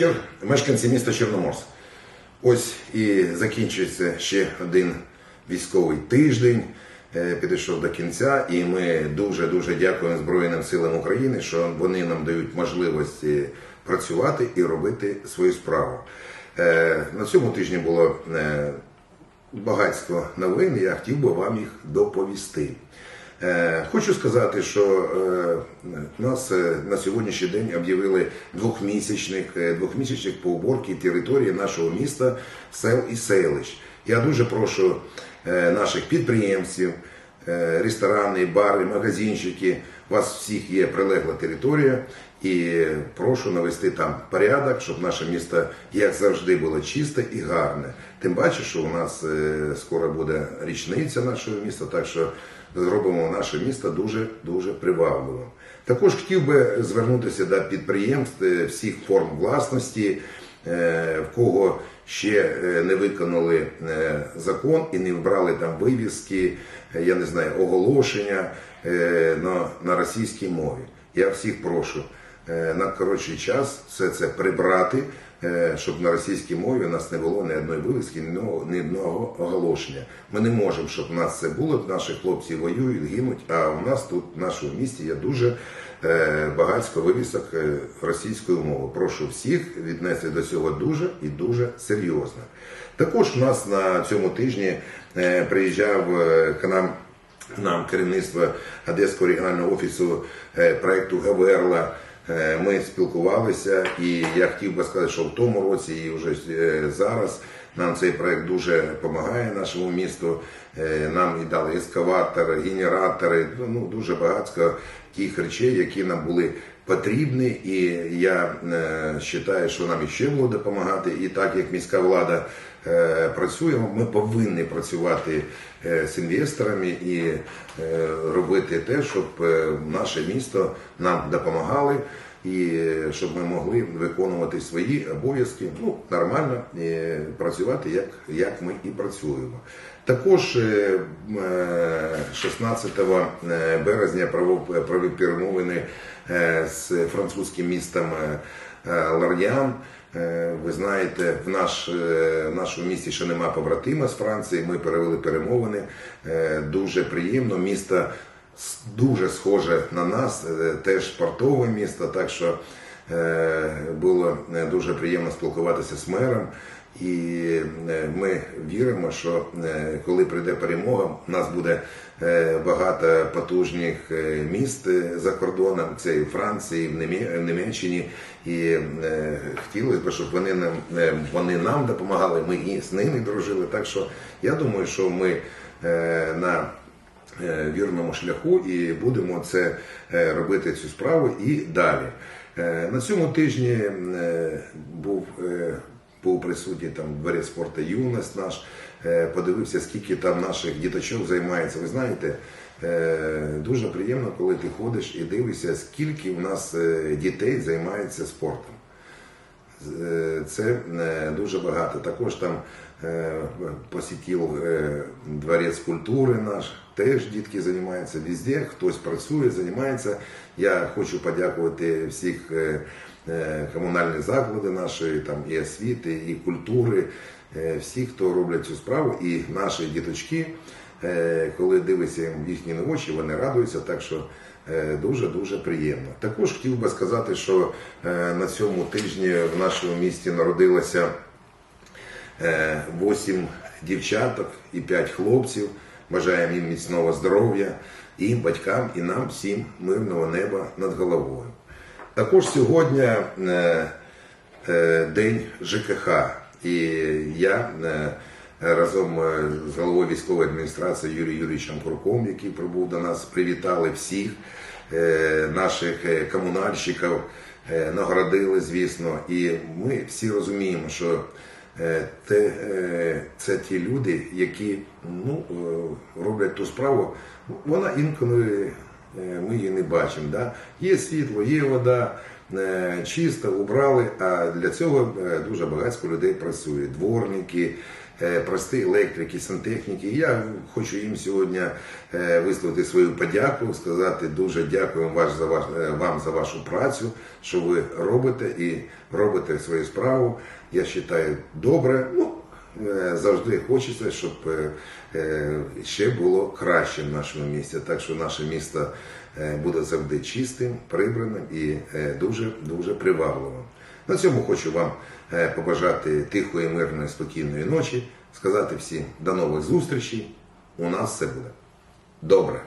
вечір, мешканці міста Чорноморськ. Ось і закінчується ще один військовий тиждень. е, Підійшов до кінця, і ми дуже дуже дякуємо Збройним силам України, що вони нам дають можливості працювати і робити свою справу. Е, На цьому тижні було е, багатство новин. Я хотів би вам їх доповісти. Е, Хочу сказати, що е, нас е, на сьогоднішній день об'явили двохмісячник, е, двохмісячник по уборці території нашого міста, сел і селищ. Я дуже прошу наших підприємців, ресторани, бари, магазинчики. У вас всіх є прилегла територія, і прошу навести там порядок, щоб наше місто, як завжди, було чисте і гарне. Тим паче, що у нас скоро буде річниця нашого міста, так що зробимо наше місто дуже дуже привабливим. Також хотів би звернутися до підприємств е, всіх форм власності, е, в кого ще е, не виконали закон і не вбрали там вивіски, я не знаю, оголошення на, на російській мові. Я всіх прошу на коротший час все це прибрати, щоб на російській мові у нас не було ні одної вивіски, ні одного- оголошення. Ми не можемо, щоб у нас це було. Наші хлопці воюють, гинуть. А у нас тут в нашому місті є дуже е, багатько вивісок е, російською мовою. Прошу всіх віднести до цього дуже і дуже серйозно. Також у нас на цьому тижні е, приїжджав е, к нам нам керівництво Одеського регіонального офісу е, проекту Гаверла. Е, Ми спілкувалися, і я хотів би сказати, що в тому році і вже е, зараз нам цей проект дуже допомагає нашому місту. Е, Нам і дали ескаватор, генератори, ну, ну дуже багато тих речей, які нам були потрібні. І я е, вважаю, що нам іще буде допомагати. І так як міська влада е, працює, ми повинні працювати е, з інвесторами і е, робити те, щоб е, наше місто нам допомагали. І е, щоб ми могли виконувати свої обов'язки ну нормально е, працювати, як, як ми і працюємо. Також е, е, 16 е, березня провів, провів перемовини е, з французьким містом е, е, Лар'ян. Е, Ви знаєте, в наш е, в нашому місті ще нема побратима з Франції. Ми перевели перемовини. Е, Дуже приємно. Місто дуже схоже на нас, е, теж портове місто. Так що е, було е, дуже приємно спілкуватися з мером. І е, ми віримо, що е, коли прийде перемога, у нас буде е, багато потужних е, міст е, за кордоном. Це і в Франції, і в Німеччині. І е, хотілося б, щоб вони нам е, вони нам допомагали. Ми і з ними дружили. Так що я думаю, що ми е, на е, вірному шляху і будемо це е, робити цю справу і далі. Е, На цьому тижні е, був, е, був присутній там дворець спорту юність наш, подивився, скільки там наших діточок займається. Ви знаєте, дуже приємно, коли ти ходиш і дивишся, скільки в нас дітей займається спортом. Це дуже багато. Також там посітив дворець культури наш, теж дітки займаються везде, хтось працює, займається. Я хочу подякувати всіх е, е, комунальних заклади нашої, там і освіти, і культури, е, всі, хто роблять цю справу, і наші діточки, е, коли дивишся в їхні очі, вони радуються. Так що Е, Дуже-дуже приємно. Також хотів би сказати, що е, на цьому тижні в нашому місті народилося 8 дівчаток і 5 хлопців. Бажаємо їм міцного здоров'я, і батькам, і нам всім мирного неба над головою. Також сьогодні е, е, день ЖКХ, і я е, разом з головою військової адміністрації Юрієм Юрійовичем Курком, який прибув до нас, привітали всіх наших комунальщиків, нагородили, звісно. І ми всі розуміємо, що те, е, це ті люди, які ну, е, роблять ту справу. Вона інколи е, ми її не бачимо. Да? Є світло, є вода, е, чисто, убрали, а для цього е, дуже багато людей працює. Дворники, е, прості електрики, сантехніки. Я хочу їм сьогодні е, висловити свою подяку, сказати дуже дякую вам за, е, вашу працю, що ви робите і робите свою справу. Я вважаю добре. Ну, е, завжди хочеться, щоб е, е, ще було краще в нашому місті. Так що наше місто е, буде завжди чистим, прибраним і е, дуже дуже привабливим. На цьому хочу вам е, побажати тихої, мирної, спокійної ночі, сказати всім до нових зустрічей. У нас все буде добре.